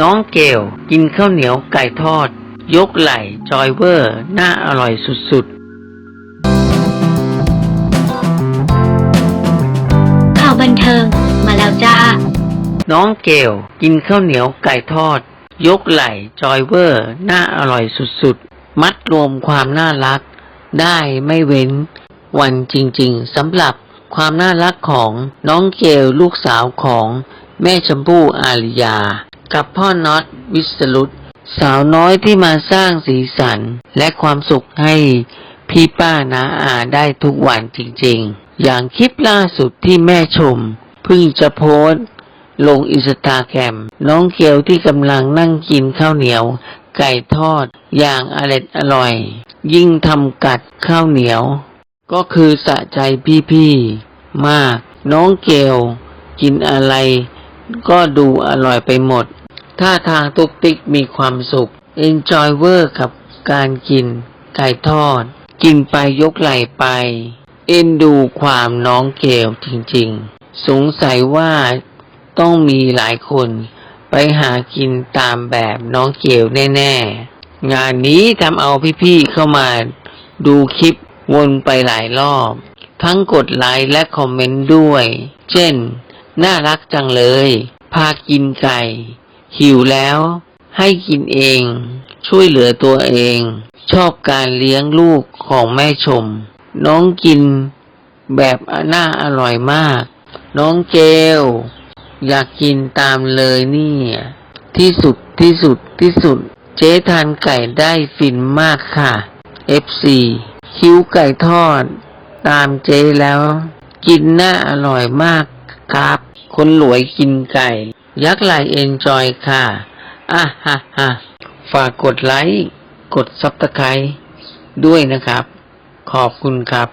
น้องเกลกินข้าวเหนียวไก่ทอด ยกไหล่จอยเวอร์ น่าอร่อยสุดข่าวบันเทิงมาแล้วจ้าๆน้องเกลกินข้าวเหนียวไก่ทอด ยกไหล่จอยเวอร์ น่าอร่อยสุดๆ มัดรวมความน่ารัก ได้ไม่เว้น วันจริงๆสำหรับความน่ารักของน้องเกลลูกสาวของแม่ชมพู่อาริยา กับพ่อน็อตวิสรุตสาวน้อยที่มาสร้างสีสัน และความสุขให้พี่ป้านาอาได้ทุกวันจริงๆ อย่างคลิปล่าสุดที่แม่ชมเพิ่งจะโพสต์ ลงอินสตาแกรมน้องเกลที่กำลังนั่งกินข้าวเหนียว ไก่ทอด อย่างอร็ดอร่อย ยิ่งทำกัดข้าวเหนียว ก็คือสะใจพี่ๆ มาก น้องเกลกินอะไร ก็ดูอร่อยไปหมด ท่าทางตุกติกมีความสุข enjoy เวอร์กับการกิน ไก่ทอด กินไปยกไหล่ไป เอ็นดูความน้องเกลจริงๆ สงสัยว่าต้องมีหลายคนไปหากินตามแบบน้องเกลแน่ ๆ งานนี้ทำเอาพี่ๆเข้ามาดูคลิปวนไปหลายรอบ ทั้งกดไลค์และคอมเมนต์ด้วย เช่น น่ารักจังเลย พากินไก่ หิวแล้ว ให้กินเอง ช่วยเหลือตัวเอง ชอบการเลี้ยงลูกของแม่ชม น้องกินแบบน่าอร่อยมาก น้องเจล อยากกินตามเลยเนี่ย ที่สุดที่สุดที่สุด เจ๊ทานไก่ได้ฟินมากค่ะ FC คิ้วไก่ทอด ตามเจ๊แล้ว กินน่าอร่อยมาก ครับ คนหลวยกินไก่ ยักษ์ไหลเอนจอยค่ะ อะฮะฮะฝากกดไลค์ กดซับสไครด้วยนะครับ ขอบคุณครับ